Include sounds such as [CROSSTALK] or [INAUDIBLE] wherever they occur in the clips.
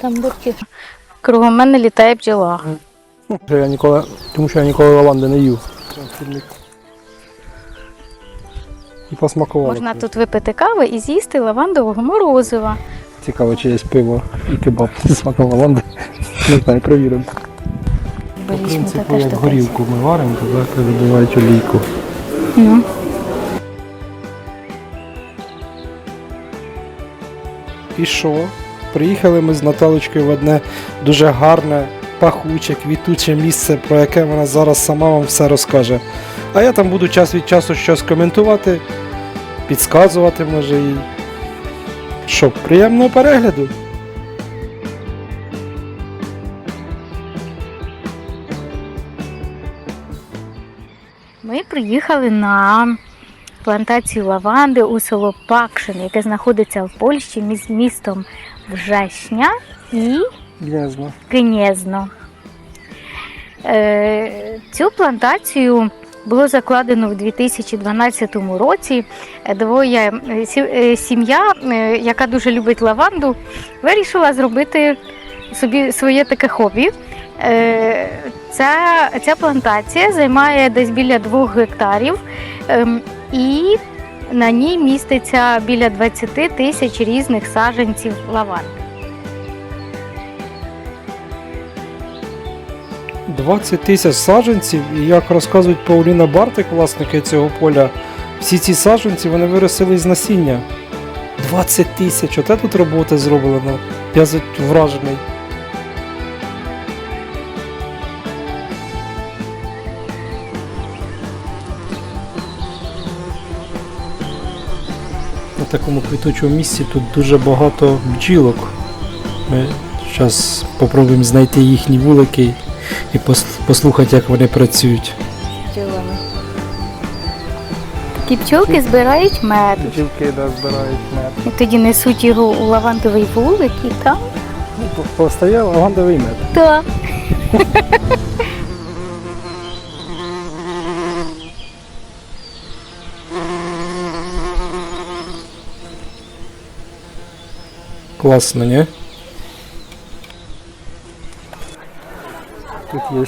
там бурчиш? Кругом мене літає бджола. Я ніколи, тому що я ніколи лаванди не їв. І посмакував. Можна тут випити кави і з'їсти лавандового морозива. Цікаво, чи є пиво і кебаб [LAUGHS] зі смаком лаванди. Не знаю, перевіримо. Принципу, теж як горілку ми варимо, то так вибивають олійку. Ну. І що? Приїхали ми з Наталочкою в одне дуже гарне, пахуче, квітуче місце, про яке вона зараз сама вам все розкаже. А я там буду час від часу щось коментувати, підказувати може і. Що, приємного перегляду? Ми приїхали на плантацію лаванди у село Пакшин, яке знаходиться в Польщі між містом Вжешня і Гнязно. Гнєзно. Е, Цю плантацію було закладено в 2012 році. Двоє е, е, сім'я, яка дуже любить лаванду, вирішила зробити собі своє таке хобі. Ця, ця плантація займає десь біля двох гектарів, ем, і на ній міститься біля 20 тисяч різних саджанців лаванди. 20 тисяч саджанців, і як розказують Пауліна Бартик, власники цього поля, всі ці саджанці вони виростили з насіння. 20 тисяч, оте тут робота зроблена. Я вражений. Такому квітучому місці тут дуже багато бджілок. Ми зараз спробуємо знайти їхні вулики і пос- послухати, як вони працюють. пчолами. Ті пчолки збирають мед. Бджілки да, збирають мед. І тоді несуть його у лавандовий вулик і там. Ну, Постає лавандовий мед. Так. [LAUGHS] Класно, не? Тут є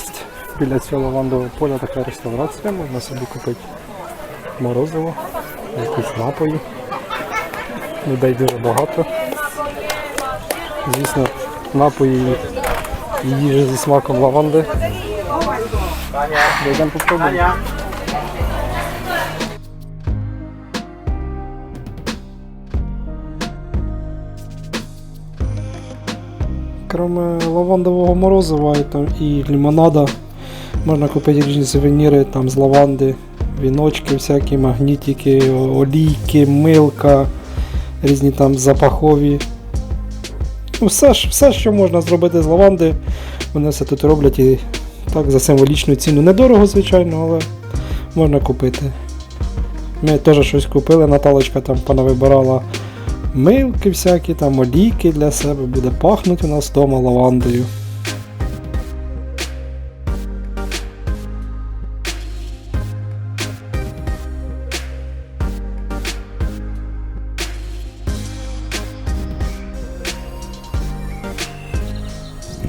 біля цього лавандового поля така реставрація, можна собі купити морозиво, якісь напої. Людей дуже багато. Звісно, напої і їжі зі смаком лаванди. Дійдемо попробуємо. Кроме лавандового морозива і, там, і лимонада, можна купити різні сувеніри там, з лаванди, віночки, всякі магнітики, олійки, милка, різні там запахові. Ну, все, все, що можна зробити з лаванди, вони все тут роблять і так за символічну ціну. Недорого, звичайно, але можна купити. Ми теж щось купили, Наталочка там понавибирала милки всякі, там олійки для себе, буде пахнути у нас вдома лавандою.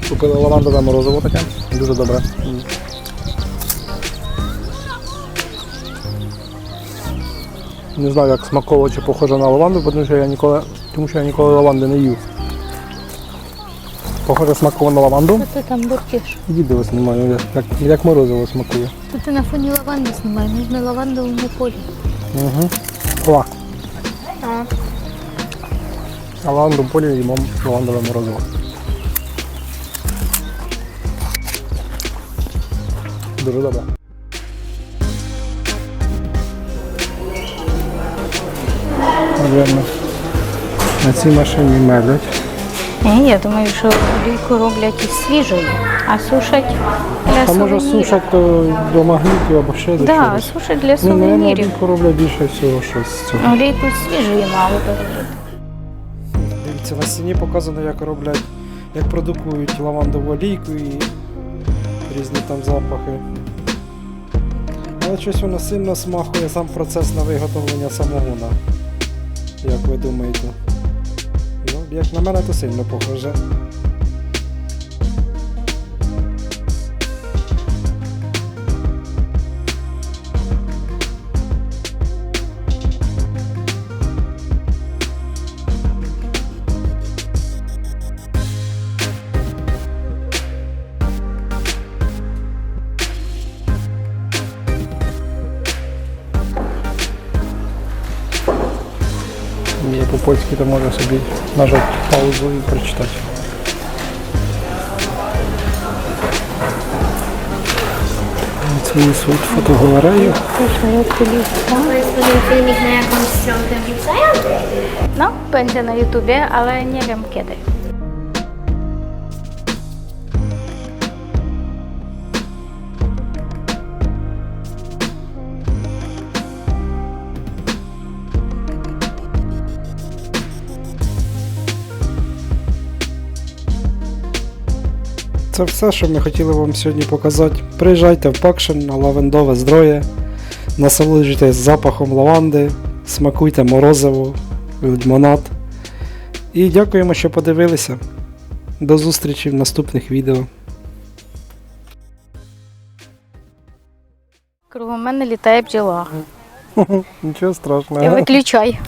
Купили лавандове морозиво таке, дуже добре. Не знаю, як смаково чи похоже на лаванду, тому що я ніколи, тому що я ніколи лаванди не їв. Похоже смаково на лаванду. Що ти там бурчиш? Відео знімаю, як, як морозиво смакує. Тут ти на фоні лаванди знімаєш, ми ж на лавандовому полі. Угу. О, А. а лаванду в полі їмо лавандове морозиво. Дуже добре. Наверно, на цій машині мелять. Ні, я думаю, що олійку роблять із свіжої, а сушать для А може сувенірів. сушать то до магнітів або ще до Так, чогось. сушать для Ну, наверно, сувенірів. олійку роблять більше всього щось з цього. Олійку з свіжої мали би робити. Дивіться, на стіні показано, як роблять, як продукують лавандову олійку і різні там запахи. Але щось воно сильно смахує сам процес на виготовлення самогона. Як ви думаєте? Ну, як на мене, то сильно похоже. Польський, то може собі нажати паузу і прочитати. Свої свої фотогалерею. No, będzie na YouTubie, ale nie wiem kiedy. Це все, що ми хотіли вам сьогодні показати. Приїжджайте в Пакшин на лавендове здроє, насолоджуйтесь запахом лаванди, смакуйте морозиво, лимонад. І дякуємо, що подивилися. До зустрічі в наступних відео. Кругом мене літає бджола. Нічого страшного. Виключай.